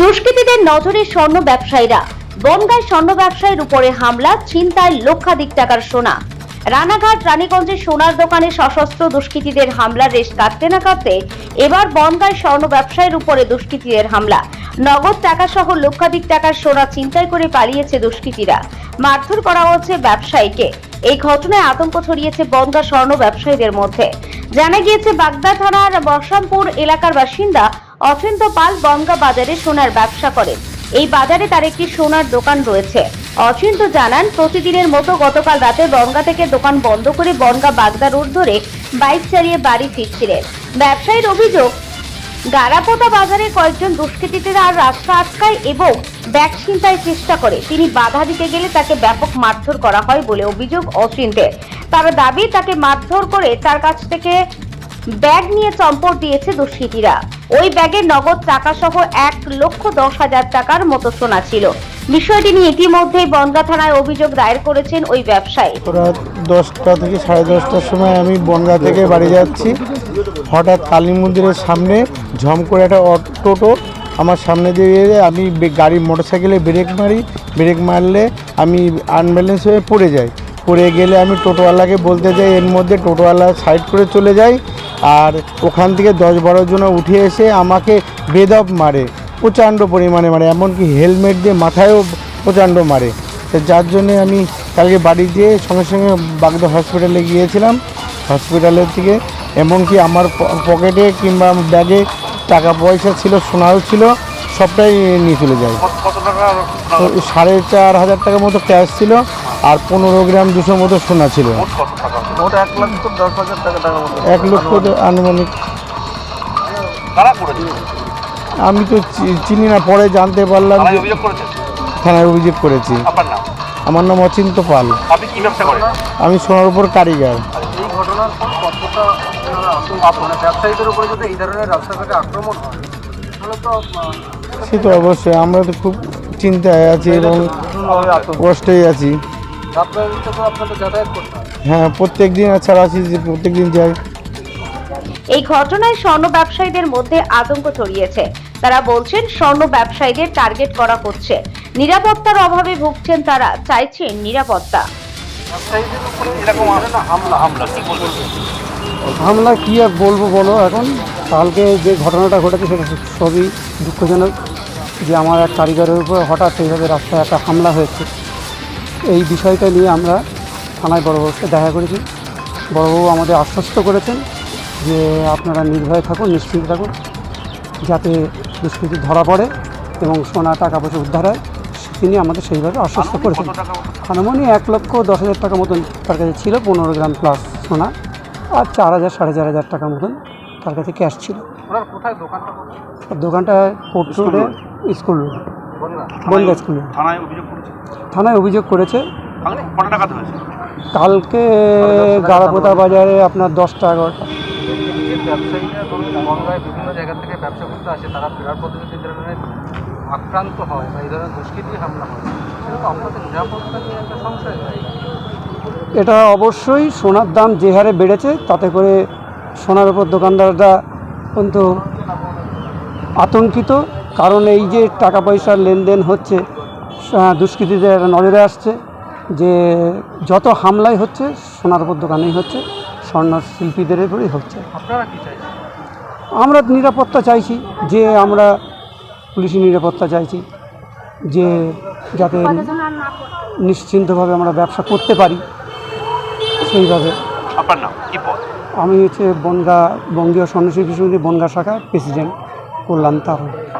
দুষ্কৃতীদের নজরে স্বর্ণ ব্যবসায়ীরা। বনগায় স্বর্ণ ব্যবসায়ীর উপরে হামলা, ছিনতাই, লক্ষাধিক টাকার সোনা। রানাঘাট, রানীগঞ্জে সোনার দোকানে সশস্ত্র দুষ্কৃতীদের হামলার রেশ কাটতে না কাটতে এবার বনগায় স্বর্ণ ব্যবসায়ীর উপরে দুষ্কৃতীদের হামলা। নগদ টাকা সহ লক্ষাধিক টাকার সোনা ছিনতাই করে পালিয়েছে দুষ্কৃতীরা। মারধর করা হচ্ছে ব্যবসায়ীকে। এই ঘটনায় আতঙ্ক ছড়িয়েছে বনগা স্বর্ণ ব্যবসায়ীদের মধ্যে। জানা গিয়েছে, বাগদা থানার বর্ষামপুর এলাকার বাসিন্দা অচিন্ত পাল বনগা বাজারে সোনার ব্যবসা করেন। এই বাজারে তার একটি সোনার দোকান রয়েছে। অচিন্ত জানান, প্রতিদিনের মতো গতকাল রাতে বনগা থেকে দোকান বন্ধ করে বনগা বাগদা রোড ধরে বাইক চালিয়ে বাড়ি ফিরছিলেন। ব্যবসায়ীর অভিযোগ, গারাপোতা বাজারে কয়েকজন দুষ্কৃতীরা রাস্তা আটকায় এবং ব্যাগ ছিনতাই চেষ্টা করে। তিনি বাধা দিতে গেলে তাকে ব্যাপক মারধর করা হয় বলে অভিযোগ অচিন্তের তার দাবি, তাকে মারধর করে তার কাছ থেকে ব্যাগ নিয়ে চম্পট দিয়েছে দুষ্কৃতীরা। ওই ব্যাগে নগদ টাকা সহ এক লক্ষ দশ হাজার টাকার মতো সোনা ছিল। বিষয়টি নিয়ে ইতিমধ্যেই বনগা থানায় অভিযোগ দায়ের করেছেন ওই ব্যবসায়ী। রাত দশটা থেকে সাড়ে দশটার সময় আমি বনগা থেকে বাড়ি যাচ্ছি। হঠাৎ কালী মন্দিরের সামনে ঝম করে একটা অটো- টোটো আমার সামনে দিয়ে আমি গাড়ি, মোটরসাইকেলে ব্রেক মারি। ব্রেক মারলে আমি আনব্যালেন্স হয়ে পড়ে যাই। পড়ে গেলে আমি টোটোওয়ালাকে বলতে যাই, এর মধ্যে টোটোওয়ালা সাইড করে চলে যায় আর ওখান থেকে দশ বারো জন উঠে এসে আমাকে বেদব মারে প্রচণ্ড পরিমাণে মারে এমনকি হেলমেট দিয়ে মাথায়ও প্রচণ্ড মারে। তো যার জন্যে আমি কালকে বাড়ি যেয়ে সঙ্গে সঙ্গে বাগদা হসপিটালে গিয়েছিলাম। হসপিটালের থেকে এমনকি আমার পকেটে কিংবা ব্যাগে টাকা পয়সা ছিল সোনাও ছিল সবটাই নিয়ে চলে যায় সাড়ে চার হাজার টাকার মতো ক্যাশ ছিল আর পনেরো গ্রাম দুশো মতো সোনা ছিল। মোট এক লক্ষ দশ হাজার টাকা টাকা এক লক্ষ আনুমানিক। কারা করেছে? আমি তো চিনি না পরে জানতে পারলাম থানায় যে অভিযোগ থানায় অভিযোগ করেছি। আমার নাম অচিন্ত পাল। আপনি কি ব্যবসা করেন? আমি সোনার উপর কারিগর। এই ঘটনার পর কতটা আপনারা আতঙ্ক? মানে ব্যবসায়ীদের উপরে যদি এই ধরনের রাস্তাঘাটে আক্রমণ হয় তাহলে তো আহ, সে তো অবশ্যই আমরা তো খুব চিন্তায় আছি এবং কষ্টেই আছি। আপনার তো আপনাদের যাতায়াত করতে হয় হ্যাঁ প্রত্যেক দিন ছাড়া আছি যে প্রত্যেক দিন যাই। এই ঘটনায় স্বর্ণ ব্যবসায়ীদের মধ্যে আতঙ্ক ছড়িয়েছে। তারা বলছেন স্বর্ণ ব্যবসায়ীদের টার্গেট করা হচ্ছে। নিরাপত্তার অভাবে ভুগছেন তারা চাইছেন নিরাপত্তা। হামলা কী আর বলব বলো এখন? কালকে যে ঘটনাটা ঘটেছে সেটা সবই দুঃখজনক যে আমার এক কারিগরের উপর হঠাৎ এইভাবে রাস্তায় একটা হামলা হয়েছে। এই বিষয়টা নিয়ে আমরা থানায় বড়বাবুকে দেখা করেছি। বড়বাবু আমাদের আশ্বস্ত করেছেন যে আপনারা নির্ভয়ে থাকুন নিশ্চিন্ত থাকুন যাতে দুষ্কৃতি ধরা পড়ে এবং সোনা টাকা পয়সা উদ্ধার হয়। তিনি আমাদের সেইভাবে আশ্বস্ত করেছেন। আনুমানিক এক লক্ষ দশ হাজার টাকা মতন তার কাছে ছিল পনেরো গ্রাম প্লাস সোনা আর চার হাজার সাড়ে চার হাজার টাকার মতন তার কাছে ক্যাশ ছিল। দোকানটা? পোর্ট রোডে। School road. থানায় অভিযোগ করেছে? থানায় অভিযোগ করেছে। কালকে কত হয়েছে? কালকে গাড়াপোতা বাজারে আপনার দশটা এগারোটা। ব্যবসায়ীরা ধরুন বনগায় বিভিন্ন জায়গা থেকে ব্যবসা করতে আসে তারা ফেরার পথে যদি ধরনের আক্রান্ত হয় বা এই ধরনের দুষ্কৃতি হামলা হয় সেটা তো আপনাদের নিরাপত্তা নিয়ে একটা সংশয় হয় এটা অবশ্যই সোনার দাম যে হারে বেড়েছে তাতে করে সোনার উপর দোকানদাররা কিন্তু আতঙ্কিত। কারণ এই যে টাকা পয়সার লেনদেন হচ্ছে দুষ্কৃতীদের নজরে আসছে যে যত হামলাই হচ্ছে সোনার উপর দোকানেই হচ্ছে স্বর্ণ শিল্পীদের উপরেই হচ্ছে। আমরা নিরাপত্তা চাইছি যে আমরা পুলিশি নিরাপত্তা চাইছি যে যাতে নিশ্চিন্তভাবে আমরা ব্যবসা করতে পারি সেইভাবে। আমি হচ্ছে বনগা বঙ্গীয় সন্ন্যাসী সমিতি বনগা শাখার প্রেসিডেন্ট কল্যাণ তারণ